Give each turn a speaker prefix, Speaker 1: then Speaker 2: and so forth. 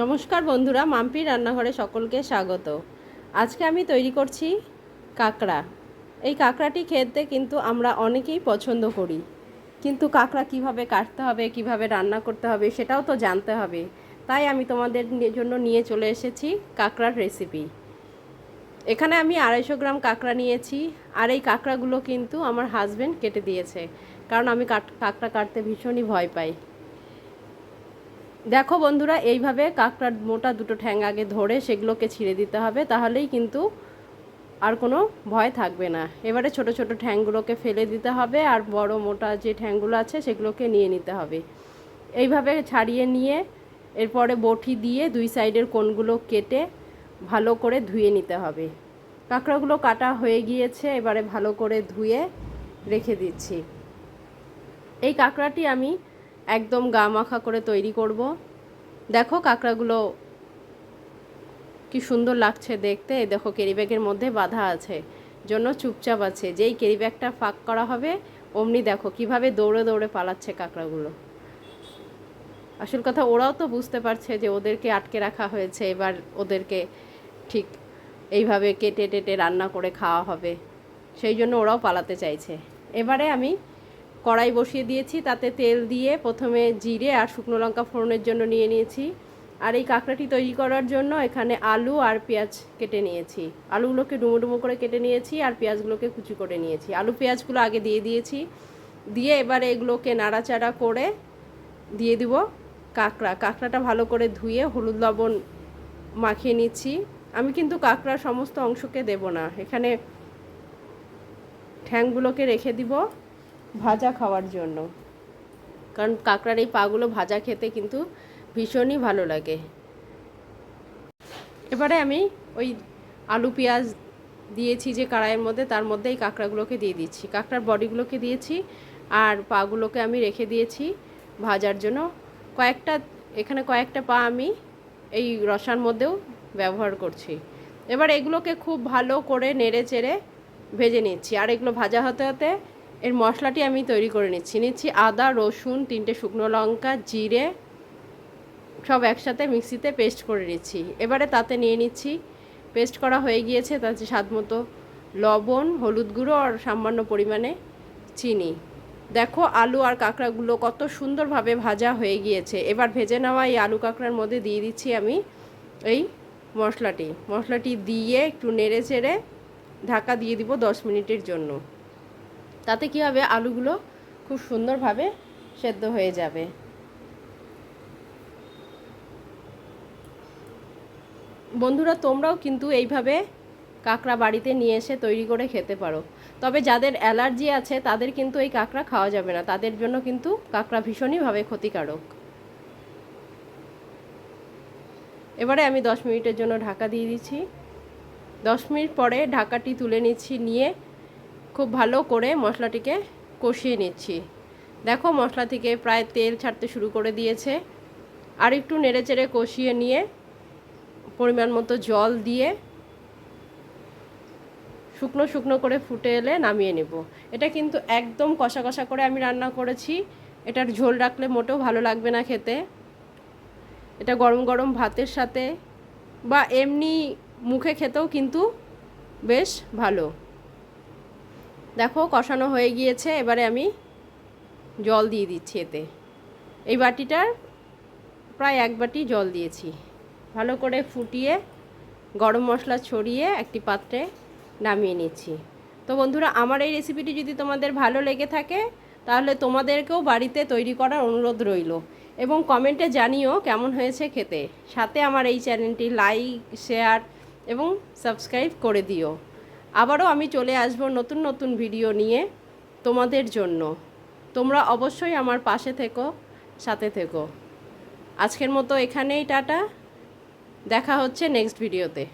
Speaker 1: নমস্কার বন্ধুরা, মাম্পি রান্নাঘরে সকলকে স্বাগত। আজকে আমি তৈরি করছি কাঁকড়া। এই কাঁকড়াটি খেতে কিন্তু আমরা অনেকেই পছন্দ করি। কিন্তু কাঁকড়া কীভাবে কাটতে হবে, কীভাবে রান্না করতে হবে, সেটাও তো জানতে হবে। তাই আমি তোমাদের জন্য নিয়ে চলে এসেছি কাঁকড়ার রেসিপি এখানে আমি আড়াইশো গ্রাম কাঁকড়া নিয়েছি। আর এই কাঁকড়াগুলো কিন্তু আমার হাজব্যান্ড কেটে দিয়েছে। কারণ আমি কাঁকড়া কাটতে ভীষণই ভয় পাই। দেখো বন্ধুরা, এইভাবে কাঁকড়ার মোটা দুটো ঠ্যাং আগে ধরে সেগুলোকে ছিঁড়ে দিতে হবে, তাহলেই কিন্তু আর কোনো ভয় থাকবে না। এবারে ছোট ছোট ঠ্যাংগুলোকে ফেলে দিতে হবে আর বড় মোটা যে ঠ্যাংগুলো আছে সেগুলোকে নিয়ে নিতে হবে। এইভাবে ছাড়িয়ে নিয়ে এরপরে বটি দিয়ে দুই সাইডের কোণগুলো কেটে ভালো করে ধুয়ে নিতে হবে। কাঁকড়াগুলো কাটা হয়ে গিয়েছে, এবারে ভালো করে ধুয়ে রেখে দিচ্ছি। এই কাঁকড়াটি আমি একদম গা মাখা করে তৈরি করব। দেখো কাঁকড়াগুলো কি সুন্দর লাগছে দেখতে। দেখো ক্যারিব্যাগের মধ্যে বাঁধা আছে, জন্য চুপচাপ আছে। যেই ক্যারিব্যাগটা ফাঁক করা হবে, অমনি দেখো কীভাবে দৌড়ে দৌড়ে পালাচ্ছে কাঁকড়াগুলো। আসল কথা ওরাও তো বুঝতে পারছে যে ওদেরকে আটকে রাখা হয়েছে, এবার ওদেরকে ঠিক এইভাবে কেটে টেটে রান্না করে খাওয়া হবে। সেই জন্য ওরাও পালাতে চাইছে। এবারে আমি কড়াই বসিয়ে দিয়েছি, তাতে তেল দিয়ে প্রথমে জিরে আর শুকনো লঙ্কা ফোড়নের জন্য নিয়ে নিয়েছি। আর এই কাঁকড়াটি তৈরি করার জন্য এখানে আলু আর পেঁয়াজ কেটে নিয়েছি। আলুগুলোকে ডুমো ডুমো করে কেটে নিয়েছি আর পেঁয়াজগুলোকে কুচি করে নিয়েছি। আলু পেঁয়াজগুলো আগে দিয়ে দিয়েছি। দিয়ে এবারে এগুলোকে নাড়াচাড়া করে দিয়ে দিব কাঁকড়া। কাঁকড়াটা ভালো করে ধুয়ে হলুদ লবণ মাখিয়ে নিচ্ছি। আমি কিন্তু কাঁকড়ার সমস্ত অংশকে দেব না। এখানে ঠ্যাংগুলোকে রেখে দিব। ভাজা খাওয়ার জন্য। কারণ কাঁকড়ার এই পাগুলো ভাজা খেতে কিন্তু ভীষণই ভালো লাগে। এবারে আমি ওই আলু পেঁয়াজ দিয়েছি যে কড়াইয়ের মধ্যে, তার মধ্যে এই কাঁকড়াগুলোকে দিয়ে দিচ্ছি। কাঁকড়ার বডিগুলোকে দিয়েছি আর পাগুলোকে আমি রেখে দিয়েছি ভাজার জন্য। কয়েকটা, এখানে কয়েকটা পা আমি এই রসার মধ্যেও ব্যবহার করছি। এবার এগুলোকে খুব ভালো করে নেড়ে চেড়ে ভেজে নিচ্ছি। আর এগুলো ভাজা হতে হতে এর মশলাটি আমি তৈরি করে নিচ্ছি। নিচ্ছি আদা, রসুন, তিনটে শুকনো লঙ্কা, জিরে, সব একসাথে মিক্সিতে পেস্ট করে নিচ্ছি। এবারে তাতে নিয়ে নিচ্ছি, পেস্ট করা হয়ে গিয়েছে তাতে স্বাদ মতো লবণ, হলুদ গুঁড়ো আর সামান্য পরিমাণে চিনি। দেখো আলু আর কাঁকড়াগুলো কত সুন্দরভাবে ভাজা হয়ে গিয়েছে। এবার ভেজে নেওয়া এই আলু কাঁকড়ার মধ্যে দিয়ে দিচ্ছি আমি এই মশলাটি। মশলাটি দিয়ে একটু নেড়ে চেড়ে ঢাকা দিয়ে দিব দশ মিনিটের জন্য। তাতে কী হবে? আলুগুলো খুব সুন্দরভাবে সেদ্ধ হয়ে যাবে। বন্ধুরা, তোমরাও কিন্তু এইভাবে কাঁকড়া বাড়িতে নিয়ে এসে তৈরি করে খেতে পারো। তবে যাদের অ্যালার্জি আছে, তাদের কিন্তু এই কাঁকড়া খাওয়া যাবে না। তাদের জন্য কিন্তু কাঁকড়া ভীষণইভাবে ক্ষতিকারক। এবারে আমি দশ মিনিটের জন্য ঢাকা দিয়ে দিচ্ছি। দশ মিনিট পরে ঢাকাটি তুলে নিচ্ছি, নিয়ে খুব ভালো করে মশলাটিকে কষিয়ে নিচ্ছি। দেখো মশলা থেকে প্রায় তেল ছাড়তে শুরু করে দিয়েছে। আর একটু নেড়ে চেড়ে কষিয়ে নিয়ে পরিমাণ মতো জল দিয়ে শুকনো শুকনো করে ফুটে এলে নামিয়ে নেব। এটা কিন্তু একদম কষা কষা করে আমি রান্না করেছি। এটার ঝোল রাখলে মোটেও ভালো লাগবে না খেতে। এটা গরম গরম ভাতের সাথে বা এমনি মুখে খেতেও কিন্তু বেশ ভালো। দেখো, কষানো হয়ে গিয়েছে, এবারে আমি জল দিয়ে দিচ্ছি এতে। এই বাটিটার প্রায় এক বাটি জল দিয়েছি। ভালো করে ফুটিয়ে, গরম মশলা ছড়িয়ে একটি পাত্রে নামিয়ে নিচ্ছি। তো বন্ধুরা, আমার এই রেসিপিটি যদি তোমাদের ভালো লেগে থাকে, তাহলে তোমাদেরকেও বাড়িতে তৈরি করার অনুরোধ রইল। এবং কমেন্টে জানিও কেমন হয়েছে খেতে। সাথে আমার এই চ্যানেলটি লাইক শেয়ার এবং সাবস্ক্রাইব করে দিও। আবারও আমি চলে আসব নতুন নতুন ভিডিও নিয়ে তোমাদের জন্য। তোমরা অবশ্যই আমার পাশে থেকো, সাথে থেকো। আজকের মতো এখানেই টাটা। দেখা হচ্ছে নেক্সট ভিডিওতে